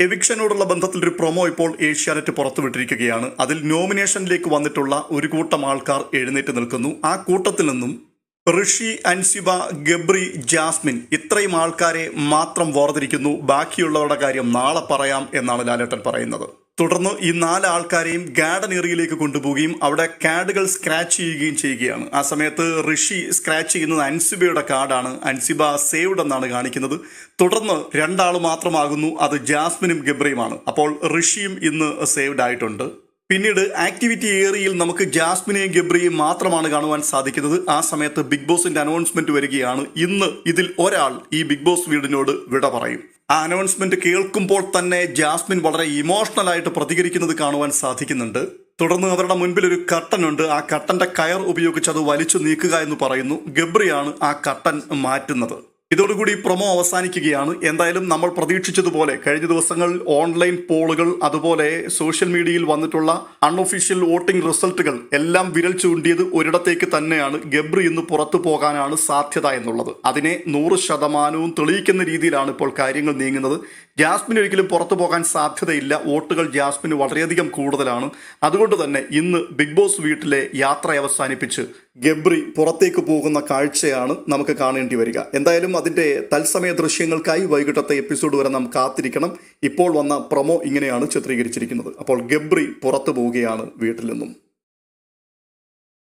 എവിക്ഷനോടുള്ള ബന്ധത്തിൽ ഒരു പ്രൊമോ ഇപ്പോൾ ഏഷ്യാനെറ്റ് പുറത്തുവിട്ടിരിക്കുകയാണ്. അതിൽ നോമിനേഷനിലേക്ക് വന്നിട്ടുള്ള ഒരു കൂട്ടം ആൾക്കാർ എഴുന്നേറ്റ് നിൽക്കുന്നു. ആ കൂട്ടത്തിൽ നിന്നും ഋഷി അൻസിബ ഗബ്രി ജാസ്മിൻ ഇത്രയും ആൾക്കാരെ മാത്രം വേർതിരിക്കുന്നു. ബാക്കിയുള്ളവരുടെ കാര്യം നാളെ പറയാം എന്നാണ് ലാലേട്ടൻ പറയുന്നത്. തുടർന്ന് ഈ നാല് ആൾക്കാരെയും ഗാർഡൻ ഏറിയയിലേക്ക് കൊണ്ടുപോവുകയും അവിടെ കാർഡുകൾ സ്ക്രാച്ച് ചെയ്യുകയും ചെയ്യുകയാണ്. ആ സമയത്ത് ഋഷി സ്ക്രാച്ച് ചെയ്യുന്നത് അൻസിബയുടെ കാർഡാണ് അൻസിബ സേവ്ഡ് എന്നാണ് കാണിക്കുന്നത്. തുടർന്ന് രണ്ടാൾ മാത്രമാകുന്നു. അത് ജാസ്മിനും ഗബ്രയുമാണ്. അപ്പോൾ ഋഷിയും ഇന്ന് സേവ്ഡ് ആയിട്ടുണ്ട്. പിന്നീട് ആക്ടിവിറ്റി ഏരിയയിൽ നമുക്ക് ജാസ്മിനെയും ഗബ്രിയെയും മാത്രമാണ് കാണുവാൻ സാധിക്കുന്നത്. ആ സമയത്ത് ബിഗ് ബോസിന്റെ അനൗൺസ്മെന്റ് വരികയാണ്. ഇന്ന് ഇതിൽ ഒരാൾ ഈ ബിഗ് ബോസ് വീടിനോട് വിട പറയും. ആ അനൗൺസ്മെന്റ് കേൾക്കുമ്പോൾ തന്നെ ജാസ്മിൻ വളരെ ഇമോഷണൽ ആയിട്ട് പ്രതികരിക്കുന്നത് കാണുവാൻ സാധിക്കുന്നുണ്ട്. തുടർന്ന് അവരുടെ മുൻപിൽ ഒരു കട്ടൻ ഉണ്ട്. ആ കട്ടന്റെ കയർ ഉപയോഗിച്ച് അത് വലിച്ചു നീക്കുക എന്ന് പറയുന്നു. ഗബ്രിയാണ് ആ കട്ടൻ മാറ്റുന്നത്. ഇതോടുകൂടി പ്രൊമോ അവസാനിക്കുകയാണ്. എന്തായാലും നമ്മൾ പ്രതീക്ഷിച്ചതുപോലെ കഴിഞ്ഞ ദിവസങ്ങൾ ഓൺലൈൻ പോളുകൾ അതുപോലെ സോഷ്യൽ മീഡിയയിൽ വന്നിട്ടുള്ള അൺഒഫീഷ്യൽ വോട്ടിംഗ് റിസൾട്ടുകൾ എല്ലാം വിരൽ ചൂണ്ടിയത് ഒരിടത്തേക്ക് തന്നെയാണ് ഗബ്രി ഇന്ന് പുറത്തു പോകാനാണ് സാധ്യത എന്നുള്ളത്. അതിനെ നൂറ് ശതമാനവും തെളിയിക്കുന്ന രീതിയിലാണ് ഇപ്പോൾ കാര്യങ്ങൾ നീങ്ങുന്നത്. ജാസ്മിൻ ഒരിക്കലും പുറത്തു പോകാൻ സാധ്യതയില്ല. വോട്ടുകൾ ജാസ്മിന് വളരെയധികം കൂടുതലാണ്. അതുകൊണ്ട് തന്നെ ഇന്ന് ബിഗ് ബോസ് വീട്ടിലെ യാത്ര അവസാനിപ്പിച്ച് ഗബ്രി പുറത്തേക്ക് പോകുന്ന കാഴ്ചയാണ് നമുക്ക് കാണേണ്ടി വരിക. എന്തായാലും അതിന്റെ തത്സമയ ദൃശ്യങ്ങൾക്കായി വൈകിട്ടത്തെ എപ്പിസോഡ് വരെ നാം കാത്തിരിക്കണം. ഇപ്പോൾ വന്ന പ്രൊമോ ഇങ്ങനെയാണ് ചിത്രീകരിച്ചിരിക്കുന്നത്. അപ്പോൾ ഗബ്രി പുറത്തു പോവുകയാണ് വീട്ടിൽ നിന്നും.